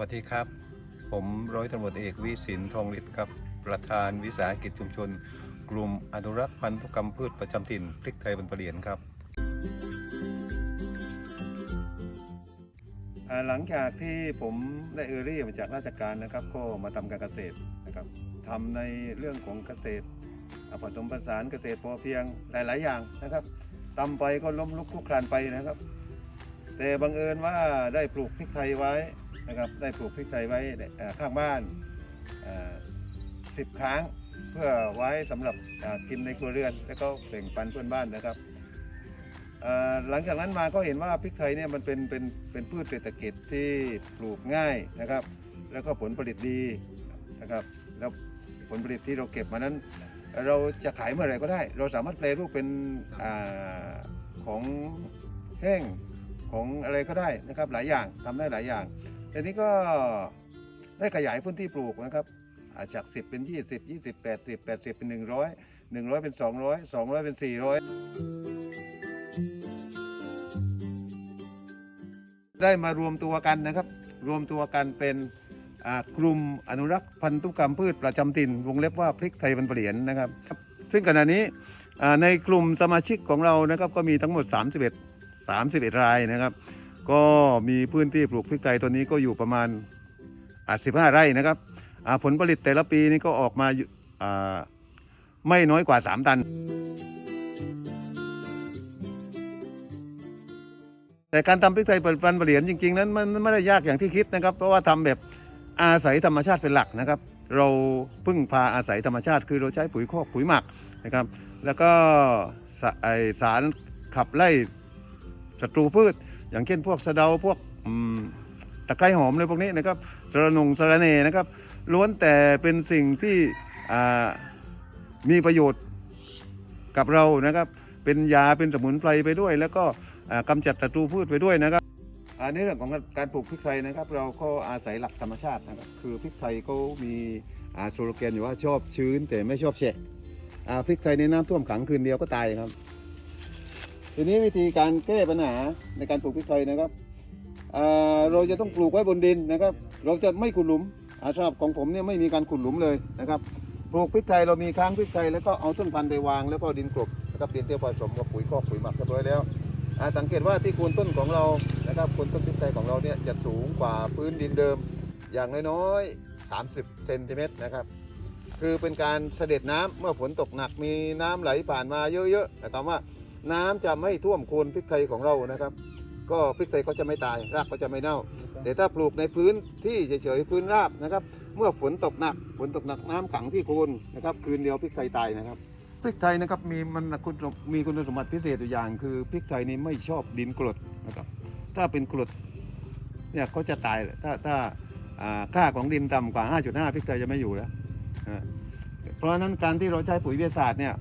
วัสดีครับ ผมร้อยตำรวจเอกวิสินทองฤทธิ์ครับประธานวิสาหกิจชุมชน กลุ่มอนุรักษ์พันธุกรรมพืชประจำถิ่นพริกไทยบรรพเรียนครับหลังจากที่ผมได้เออรี่มาจากราชการนะครับ ก็มาทำการเกษตรนะครับทำในเรื่องของเกษตรอ่าผสมผสานเกษตรพอเพียงหลาย ๆ อย่างนะครับทำไปก็ล้มลุกคลุกคลานไปนะครับ แต่บังเอิญว่าได้ปลูกพริกไทยไว้ นะครับได้ปลูกพริกไทยไว้ข้างบ้านสิบครั้งเพื่อไว้สำหรับกินในครัวเรือน แล้วก็แบ่งปันเพื่อนบ้านนะครับหลังจากนั้นมาก็เห็นว่าพริกไทยเนี่ยมันเป็นเป็นเป็นพืชเศรษฐกิจที่ปลูกง่ายนะครับ แล้วก็ผลผลิตดีนะครับแล้วผลผลิตที่เราเก็บมานั้น เราจะขายเมื่อไหร่ก็ได้ เราสามารถแปลรูปเป็นอของแห้งของอะไรก็ได้นะครับหลายอย่างทำได้หลายอย่าง ทีนี้ก็ได้ขยายพื้นที่ปลูกนะครับาจาก 10 เป็น 20 20 80 80 เป็น 100 100 เป็น 200 200 เป็น 400 ได้มารวมตัวกันนะครับ รวมตัวกันเป็นกลุ่มอนุรักษ์พันธุกรรมพืชประจำถิ่นวงเล็บว่าพริกไทยบรรเหรียญนะครับ ซึ่งขณะนี้ในกลุ่มสมาชิกของเรานะครับก็มีทั้งหมด 31 31 รายนะครับ ก็มีพื้นที่ปลูกพริกไทยตัวนี้ก็อยู่ประมาณอ่า15ไร่นะครับผลผลิตแต่ละปีนี้ก็ออกมาไม่น้อยกว่า 3 ตัน แต่การทำพริกไทยปันเหรียญจริง ๆ นั้นมันไม่ได้ยากอย่างที่คิดนะครับ เพราะว่าทำแบบอาศัยธรรมชาติเป็นหลักนะครับ เราพึ่งพาอาศัยธรรมชาติคือเราใช้ปุ๋ยคอกปุ๋ยหมักนะครับ แล้วก็สะไอสารขับไล่ศัตรูพืช อย่างเช่นพวกสะเดาพวกตะไคร้หอมเลยพวกนี้นะครับสระนงสระเนนะครับ ล้วนแต่เป็นสิ่งที่มีประโยชน์กับเรานะครับ เป็นยาเป็นสมุนไพรไปด้วย แล้วก็อ่ากำจัดศัตรูพืชไปด้วยนะครับอันนี้เรื่องของการปลูกพริกไทยนะครับ เราก็อาศัยหลักธรรมชาตินะครับ คือพริกไทยเขามีอาโซโลแกนอยู่ว่าชอบชื้นแต่ไม่ชอบแฉะพริกไทยในน้ำท่วมขังคืนเดียวก็ตายครับ ทีนี้วิธีการแก้ปัญหาในการปลูกพริกไทยนะครับเราจะต้องปลูกไว้บนดินนะครับ เราจะไม่ขุดหลุมอาสำหรับของผมเนี่ยไม่มีการขุดหลุมเลยนะครับปลูกพริกไทยเรามีค้างพริกไทยแล้วก็เอาต้นพันธุ์ไปวาง แล้วก็ดินกลบนะครับดินเตี้ยผสมกับปุ๋ยคอกปุ๋ยหมักเรียบร้อยแล้วอาสังเกตว่าที่โคนต้นของเรานะครับโคนต้นพริกไทยของเราเนี่ยจะสูงกว่าพื้นดินเดิม อย่างน้อยๆ 30เซนติเมตรนะครับคือเป็นการเสด็จน้ำเมื่อฝนตกหนักมีน้ำไหลผ่านมาเยอะๆแต่ว่า น้ำจะไม่ท่วมโคนพริกไทยของเรานะครับ ก็พริกไทยก็จะไม่ตายรากก็จะไม่เน่า แต่ถ้าปลูกในพื้นที่เฉยๆพื้นราบนะครับ เมื่อฝนตกหนักฝนตกหนักน้ำขังที่โคนนะครับคืนเดียวพริกไทยตายนะครับพริกไทยนะครับมีมันคุณมีคุณสมบัติพิเศษอยู่อย่าง คือพริกไทยนี่ไม่ชอบดินกรดนะครับ ถ้าเป็นกรดเนี่ยเขาจะตายเลยถ้าถ้าอ่าค่าของดินต่ำกว่า 5.5พริกไทยจะไม่อยู่แล้วเพราะฉะนั้นการที่เราใช้ปุ๋ยวิทยาศาสตร์เนี่ย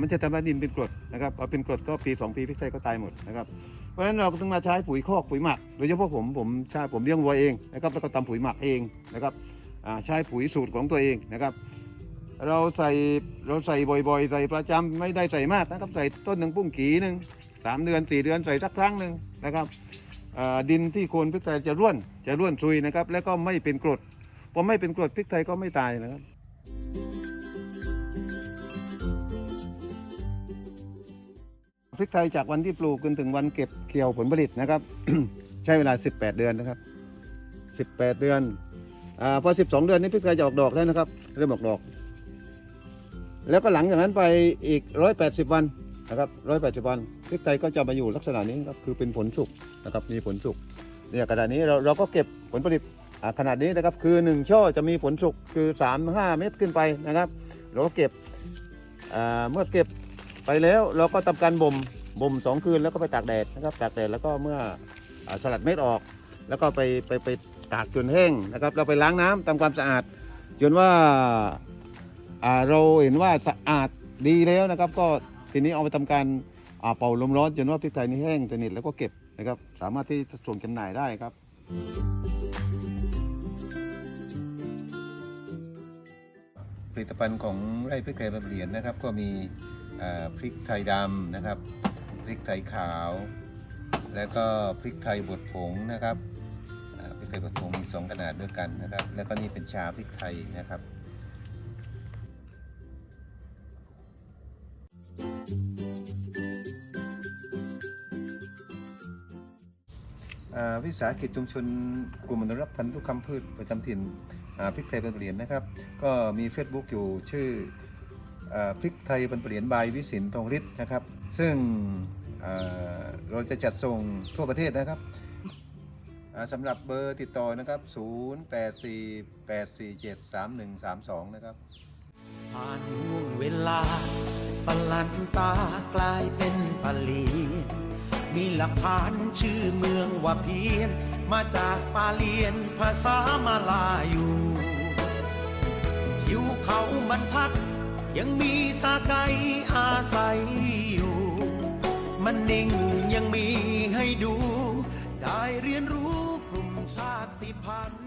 มันจะทำให้ดินเป็นกรดนะครับพอเป็นกรดก็ปีสองปีพริกไทยก็ตายหมดนะครับเพราะฉะนั้นเราก็ต้องมาใช้ปุ๋ยคอกปุ๋ยหมักโดยเฉพาะผมผมใช้ผมเลี้ยงวัวเองนะครับแล้วก็ทำปุ๋ยหมักเองนะครับใช้ปุ๋ยสูตรของตัวเองนะครับ เราใส่เราใส่บ่อยๆ ใส่ประจำไม่ได้ใส่มากนะครับใส่ต้นหนึ่งปุ้งกีหนึ่งสามเดือนสี่เดือนใส่สักครั้งหนึ่งนะครับดินที่โคนพริกไทยจะร่วนจะร่วนซุยนะครับ แล้วก็ไม่เป็นกรดพอไม่เป็นกรดพริกไทยก็ไม่ตายนะครับ พริกไทยจากวันที่ปลูกจนถึงวันเก็บเกี่ยวผลผลิตนะครับ ใช้เวลา 18 เดือนนะครับ 18 เดือนอาพอ 12 เดือนนี้พริกไทยจะออกดอกแล้วนะครับ เริ่มออกดอก แล้วก็หลังจากนั้นไปอีก 180 วันนะครับ 180 วันพริกไทยก็จะมาอยู่ลักษณะนี้ครับคือเป็นผลสุกนะครับมีผลสุกเนี่ยขณะนี้เราเราก็เก็บผลผลิตขนาดนี้นะครับคือ 1 ช่อจะมีผลสุกคือ 3-5 เม็ดขึ้นไปนะครับ เราก็เก็บเมื่อเก็บ ไปแล้วเราก็ทำการบ่มบ่มสองคืนแล้วก็ไปตากแดดนะครับตากแดดแล้วก็เมื่ออสลัดเม็ดออก แล้วก็ไปไปไปตากจนแห้งนะครับ เราไปล้างน้ำทำความสะอาด จนว่าเราเห็นว่าสะอาดดีแล้วนะครับ ก็ทีนี้เอาไปทำการเป่าลมร้อนจนว่าพริกไทยนี่แห้งสนิทแล้วก็เก็บนะครับ สามารถที่จะส่งจำหน่ายได้ครับผลิตภัณฑ์ของไร่พริกไทยบรรพเรียนนะครับ ก็มี พริกไทยดำนะครับ พริกไทยขาว แล้วก็พริกไทยบดผงนะครับพริกไทยปักธงมีสองขนาดด้วยกันนะครับ แล้วก็นี่เป็นชาพริกไทยนะครับวิสาหกิจชุมชนกลุ่มอนุรักษ์พันธุกรรมพืชประจำถิ่นพริกไทยเป็นเหรียญนะครับ ก็มี Facebook อยู่ชื่อ พริกไทยเป็นเหรียญบวิสินทองฤทธิ์นะครับ ซึ่งอ่าเราจะจัดส่งทั่วประเทศนะครับสำหรับเบอร์ติดต่อนะครับ 0848473132 นะครับผ่านห่วงเวลาปลันตากลายเป็นปลีมีหลักฐานชื่อเมืองว่าเพียน มาจากปาเลียนภาษามาลาอยู่ทิวเขาบรรทัด ยังมีสาไกอาศัยอยู่ มันนิ่งยังมีให้ดู ได้เรียนรู้กลุ่มชาติพันธุ์